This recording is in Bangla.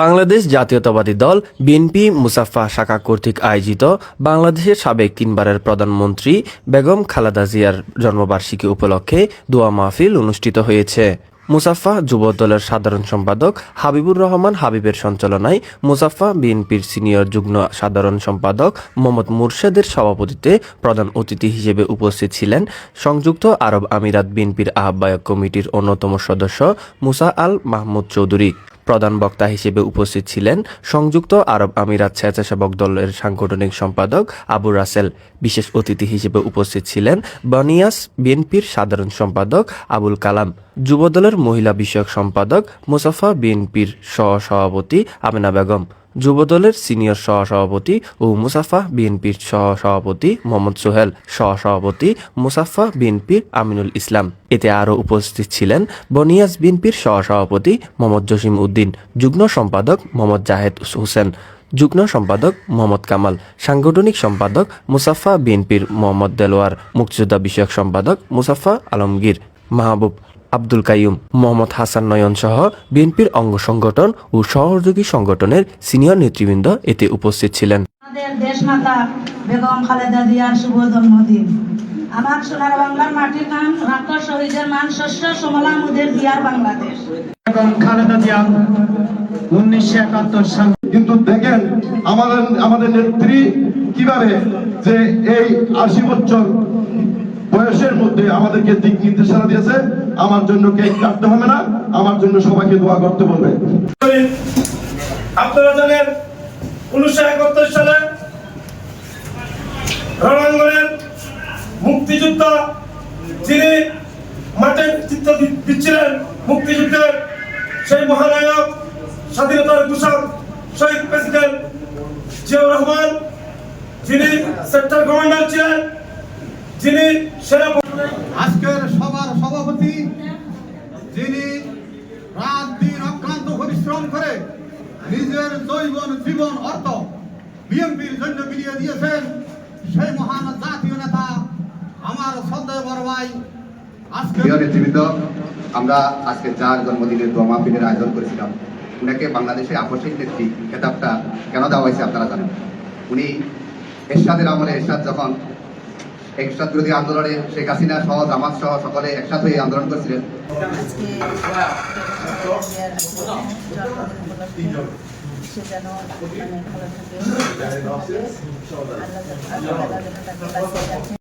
বাংলাদেশ জাতীয়তাবাদী দল বিএনপি মুসাফা শাখা কর্তৃক আয়োজিত বাংলাদেশের সাবেক তিনবারের প্রধানমন্ত্রী বেগম খালেদা জিয়ার জন্মবার্ষিকী উপলক্ষে দোয়া মাহফিল অনুষ্ঠিত হয়েছে। মুসাফা যুব দলের সাধারণ সম্পাদক হাবিবুর রহমান হাবিবের সঞ্চালনায় মুসাফা বিএনপির সিনিয়র যুগ্ম সাধারণ সম্পাদক মোহাম্মদ মুর্শেদের সভাপতিত্বে প্রধান অতিথি হিসেবে উপস্থিত ছিলেন সংযুক্ত আরব আমিরাত বিএনপির আহ্বায়ক কমিটির অন্যতম সদস্য মুসা আল মাহমুদ চৌধুরী। প্রধান বক্তা হিসেবে উপস্থিত ছিলেন সংযুক্ত আরব আমিরাত স্বেচ্ছাসেবক দলের সাংগঠনিক সম্পাদক আবু রাসেল। বিশেষ অতিথি হিসেবে উপস্থিত ছিলেন বানিয়াস বিএনপির সাধারণ সম্পাদক আবুল কালাম। যুবদলের মহিলা বিষয়ক সম্পাদক মুসাফা বিএনপির সহ সভাপতি আমেনা বেগম। যুবদলের সিনিয়র সহসভাপতি ও মুসাফা বিএনপির সহ সভাপতি মোহাম্মদ সোহেল সহ সভাপতি মুসাফা বিএনপির আমিনুল ইসলাম। এতে আরও উপস্থিত ছিলেন বনিয়াস বিএনপির সহ সভাপতি মোহাম্মদ জসিম উদ্দিন, যুগ্ম সম্পাদক মোহাম্মদ জাহেদ হোসেন, যুগ্ম সম্পাদক মোহাম্মদ কামাল, সাংগঠনিক সম্পাদক মুসাফা বিএনপির মোহাম্মদ দেলোয়ার, মুক্তিযোদ্ধা বিষয়ক সম্পাদক মুসাফা আলমগীর মাহবুব আব্দুল কাইয়ুম মোহাম্মদ হাসান নয়ন সহ বিএনপির অঙ্গ সংগঠন ও সহযোগী সংগঠনের সিনিয়র নেতৃবৃন্দ এতে উপস্থিত ছিলেন। আমাদের দেশমাতা বেগম খালেদা জিয়ার শুভ জন্মদিন। আমার সোনার বাংলার মাটির নাম রাক্ষস শহীদের মান শস্য সমলা মুদের দিয়ার বাংলাদেশ। এবং খালেদা জিয়া উনিশশো একাত্তর সাল। কিন্তু দেখেন আমাদের আমাদের নেত্রী কীভাবে যে এই আশি বছর বয়সের মধ্যে আমাদেরকে দিক নির্দেশনা দিয়েছে, আমার জন্য কেক কাটতে হবে না, আমার জন্য সবাইকে দোয়া করতে বলবে। আপনারা জানেন, উনিশশো একাত্তর সালে রণাঙ্গনের মুক্তিযুদ্ধ, যিনি মাঠে চিত্র দিচ্ছিলেন মুক্তিযুদ্ধের সেই মহানায়ক, স্বাধীনতার ঘোষক, শহীদ প্রেসিডেন্ট জিয়াউর রহমান, যিনি সেক্টর কমান্ডার ছিলেন যিনি আজকের সবার সভাপতি যিনি রাত দিন অক্লান্ত পরিশ্রম করে নিজের জৈবন জীবন অর্থ বিএনপির জন্য বিলিয়ে দিয়েছেন সেই মহান জাতীয় নেতা আমার শ্রদ্ধেয় বড় ভাই আজকে প্রিয় নেতৃবৃন্দ আমরা আজকে যার জন্মদিনের দোয়া মাহফিলের আয়োজন করেছিলাম উনাকে বাংলাদেশে আকস্মিক নেত্রী খেতাবটা কেন দেওয়া হয়েছে আপনারা জানেন? উনি এরশাদের আমলে এরশাদ যখন এরশাদ বিরোধী আন্দোলনে শেখ হাসিনা সহ জামাত সহ সকলে একসাথ হয়ে আন্দোলন করছিলেন।